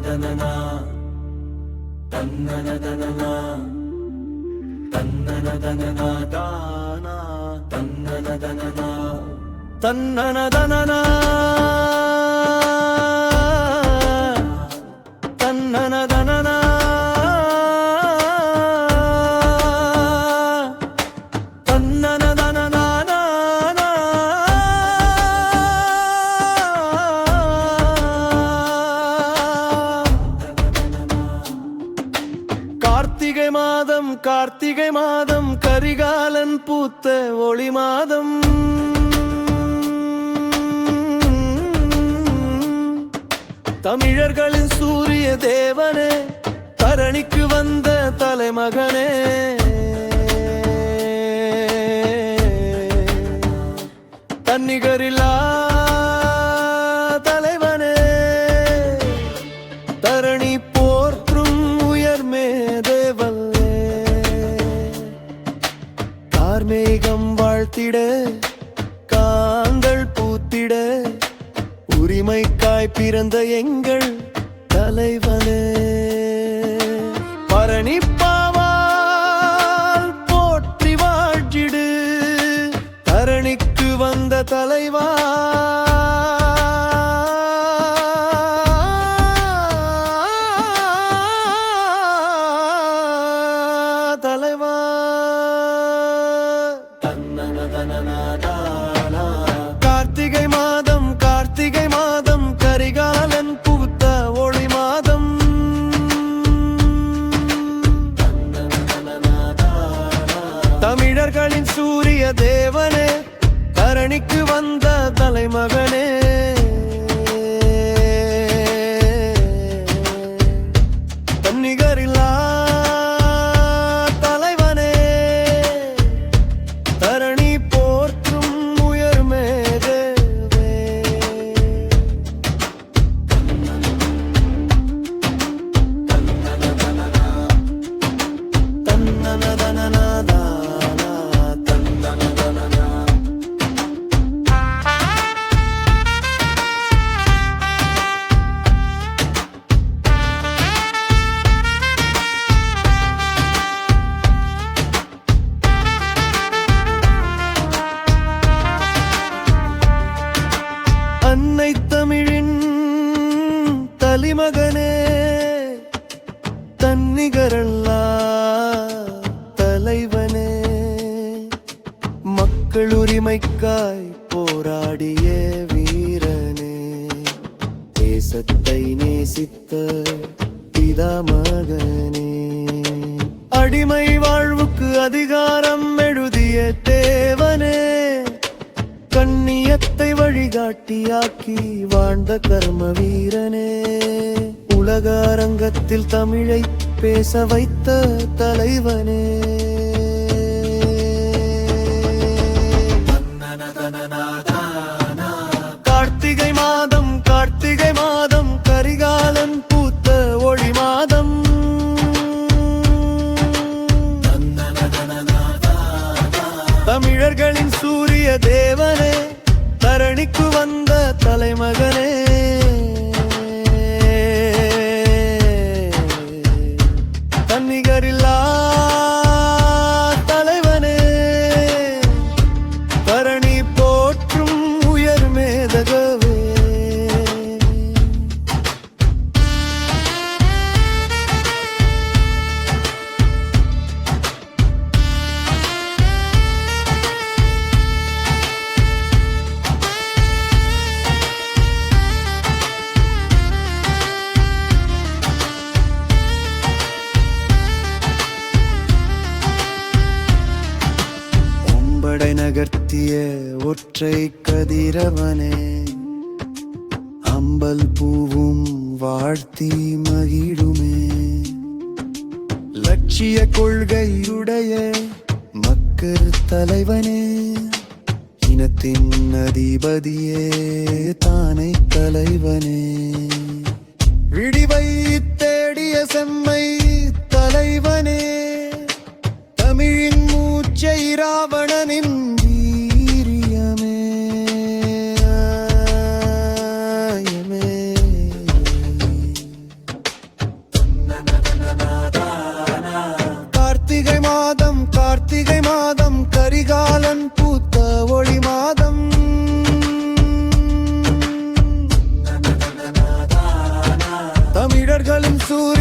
തന്നനദനന തന്നനദനന തന്നനദനന താന തന്നനദനന തന്നനദനന கார்த்திகை மாதம் கார்த்திகை மாதம் கரிகாலன் பூத்த ஒளி மாதம். தமிழர்களின் சூரிய தேவனே தரணிக்கு வந்த தலைமகனே. தன்னிகரில் மேகம் வாழ்த்திட காங்கள் பூத்திட உரிமைக்காய் பிறந்த எங்கள் தரணிக்கு வந்த தலைமகனே. தன்னிகரில்லா தலைவனே. தரணி போற்றும் உயர் மேதவே அன்னை தமிழின் தலைமகனே தன்னிகரல்லா தலைவனே. மக்கள் உரிமைக்காய் போராடிய வீரனே. தேசத்தை நேசித்த பிதா மகனே. அடிமை வாழ்வுக்கு அதிகாரம் வழிகாட்டியாக்கி வாழ்ந்த கர்ம வீரனே. உலக அரங்கத்தில் தமிழை பேச வைத்த தலைவனே. கார்த்திகை மாதம் கார்த்திகை மாதம் கரிகாலன் பூத்த ஒளி மாதம். தமிழர்களின் சூரிய தேவனே. தரணிக்கு வந்த தலைமகனே. ஒம்படை நகர்த்திய ஒற்றை கதிரவனே. அம்பல் பூவும் வாழ்த்தி மகிழுமே. லட்சிய கொள்கையுடைய மக்கள் தலைவனே. இனத்தின் அதிபதியே தானை தலைவனே. விடிவை தேடிய செம்மை தலைவனே. தமிழின் இச்சை ராவணனின் வீரியமே. கார்த்திகை மாதம் கார்த்திகை மாதம். தமிழர்களின் சூரிய